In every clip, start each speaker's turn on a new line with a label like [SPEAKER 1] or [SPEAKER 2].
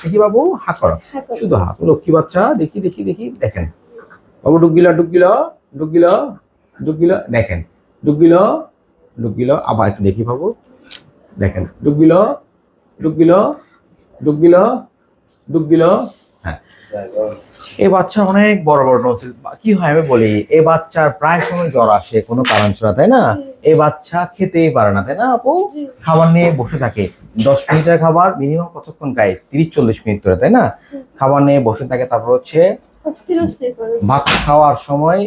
[SPEAKER 1] দেখি বাবু হা করো
[SPEAKER 2] হ্যাঁ।
[SPEAKER 1] শুধু হাত লক্ষ্মী বাচ্চা দেখি দেখি দেখি দেখেন বাবু ডুগিল ডুগিল ডুগিল ডুগিল দেখেন ডুগিল ডুগিল আবার একটু দেখি বাবু দেখেন ডুগিল ডুগিল ডুগিল ডুগিল হ্যাঁ এই বাচ্চা অনেক বড় বড় নসিল কি হয় আমি বলি এই বাচ্চার প্রায় সময় জ্বর আসে কোনো কারণ ছাড়া তাই না? এই বাচ্চা খেতেই পারে না তাই না আপু? খাবার নিয়ে বসে থাকে। দশ মিনিটের খাবার মিনিমাম কতক্ষণ খায়? তিরিশ চল্লিশ মিনিট ধরে তাই না? খাবার নিয়ে বসে থাকে তারপর হচ্ছে ভাত খাওয়ার সময়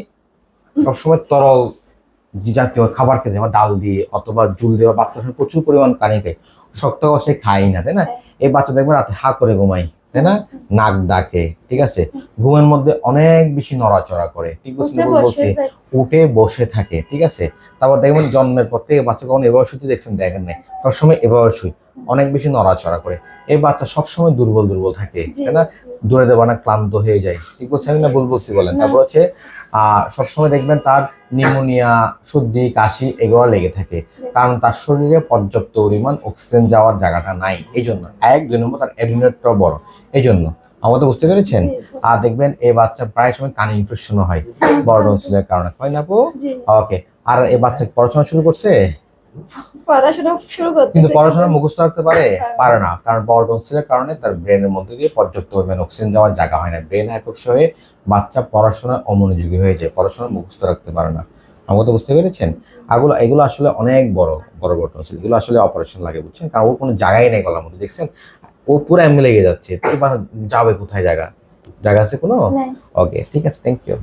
[SPEAKER 1] সবসময় তরল জাতীয় খাবার খেতে হয়, ডাল দিয়ে অথবা জুল দিয়ে বা বাচ্চার সময় প্রচুর পরিমাণ পানি খায়। শক্ত সে খায় না তাই না? এই বাচ্চা দেখবে রাতে হা করে ঘুমাই তাই না? নাক ডাকে ঠিক আছে? ঘুমের মধ্যে অনেক বেশি নড়াচড়া করে ঠিক বলছি
[SPEAKER 2] উঠে বসে
[SPEAKER 1] বলছি উঠে বসে থাকে ঠিক আছে? তারপর দেখবেন জন্মের পর থেকে বাচ্চা কখন এভাবে শুতে দেখছেন দেখেন নাই। সবসময় এভাবে শুই অনেক বেশি নড়াচড়া করে। এই বাচ্চা সবসময় দুর্বল দুর্বল থাকে তাই না। দৌড়ে দেওয়া না ক্লান্ত হয়ে যায় ঠিক বলছি? আমি না ভুল বলছি বলেন। তারপর হচ্ছে আহ সবসময় দেখবেন তার নিউমোনিয়া সর্দি কাশি এগুলো লেগে থাকে। কারণ তার শরীরে পর্যাপ্ত পরিমাণ অক্সিজেন যাওয়ার জায়গাটা নাই। এই জন্য এক দুই নম্বর তার অ্যাডিনেটটাও বড়। এই জন্য আমাদের বুঝতে পেরেছেন। আর দেখবেন এই বাচ্চা প্রায় সময় কানে ইনফেকশনও হয়। বড় টনসিলের কারণে। হয় না আপু? ওকে আর এই বাচ্চা পড়াশোনা শুরু করছে?
[SPEAKER 2] পড়াশোনা শুরু করতে
[SPEAKER 1] কিন্তু পড়াশোনা মুখস্থ রাখতে পারে? পারে না। কারণ বড় টনসিলের কারণে তার ব্রেনের মধ্যে দিয়ে পর্যাপ্ত পরিমাণ অক্সিজেন যাওয়ার জায়গা হয় না। ব্রেন হাইপক্স হয়ে বাচ্চা পড়াশোনা অমনোযোগী হয়ে যায়। পড়াশোনা মুখস্থ রাখতে পারে না। আমাকে তো বুঝতে পেরেছেন? এগুলো এগুলো আসলে অনেক বড় বড় বড় টনসিল এগুলো আসলে অপারেশন লাগে বুঝছেন? কারণ ওর কোনো জায়গাই নেই গলার মধ্যে দেখছেন? ও পুরো এমনি লেগে যাচ্ছে। তো যাবে কোথায় জায়গা? জায়গা আছে কোনো. ওকে ঠিক আছে থ্যাংক ইউ